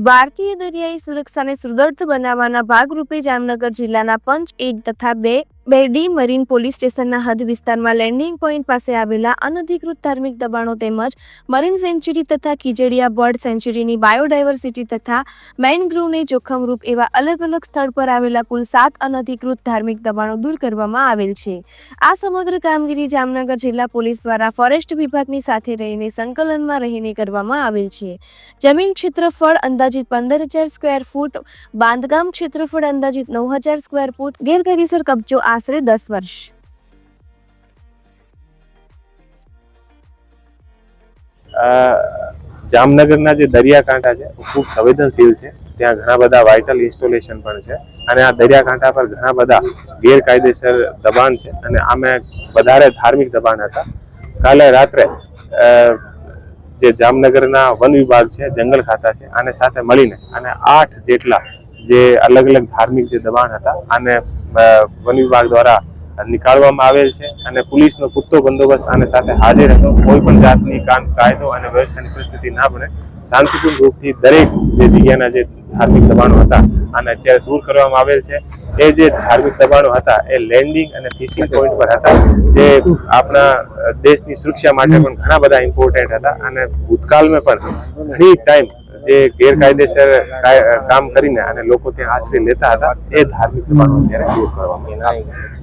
ભારતીય દરિયાઈ સુરક્ષાને સુદૃઢ બનાવવાના ભાગરૂપે જામનગર જિલ્લાના પંચ એક તથા બે બે ડી મરીન પોલીસ સ્ટેશનના હદ વિસ્તારમાં લેન્ડિંગ પોઈન્ટ પાસે આવેલા અનધિકૃત ધાર્મિક દબાણો તેમજ મરીન સેન્ચુરી તથા કિજડિયા બર્ડ સેન્ચ્યુરીની બાયોડાયવર્સિટી તથા મેનગ્રુવને જોખમરૂપ એવા અલગ અલગ સ્થળ પર આવેલા કુલ સાત અનધિકૃત ધાર્મિક દબાણો દૂર કરવામાં આવેલ છે. આ સમગ્ર કામગીરી જામનગર જિલ્લા પોલીસ દ્વારા ફોરેસ્ટ વિભાગની સાથે રહીને સંકલનમાં રહીને કરવામાં આવેલ છે. જમીન ક્ષેત્રફળ અંદાજિત પંદર હજાર સ્ક્વેર ફૂટ, બાંધકામ ક્ષેત્રફળ અંદાજિત નવ હજાર સ્ક્વેર ફૂટ, ગેરકાયદેસર કબજો આશરે દસ વર્ષ. જામનગરના જે દરિયાકાંઠા છે ખૂબ સંવેદનશીલ છે. ત્યાં ઘણા બધા વાઇટલ ઇન્સ્ટોલેશન પણ છે. અને આ દરિયાકાંઠા પર ઘણા બધા ગેરકાયદેસર દબાણ છે. અને આમે વધારે ધાર્મિક દબાણ હતા. કાલે રાત્રે જે જામનગરના વન વિભાગ છે, જંગલ ખાતા છે, આને સાથે મળીને અને આઠ જેટલા જે અલગ અલગ ધાર્મિક જે દબાણ હતા, આને વન વિભાગ દ્વારા નીકાળવામાં આવેલ છે અને પોલીસનો પૂરતો બંદોબસ્ત આને સાથે હાજર હતો. કોઈ પણ જાતની કાન કાયદો અને વ્યવસ્થાની પરિસ્થિતિ ના બને, શાંતિપૂર્ણ રૂપથી દરેક જે જગ્યાના જે ધાર્મિક દબાણો હતા, આને અત્યારે દૂર કરવામાં આવેલ છે. એ જે ધાર્મિક દબાણો હતા, એ લેન્ડિંગ અને ફિશિંગ પોઈન્ટ પર હતા, જે આપણા દેશની સુરક્ષા માટે પણ ઘણા બધા ઇમ્પોર્ટન્ટ હતા અને ભૂતકાળમાં પણ ઘણી ટાઈમ જે ગેરકાયદેસર કાય- કામ કરીને અને લોકો ત્યાં આશ્રય લેતા હતા, એ ધાર્મિક દબાણો અત્યારે દૂર કરવામાં આવ્યા છે.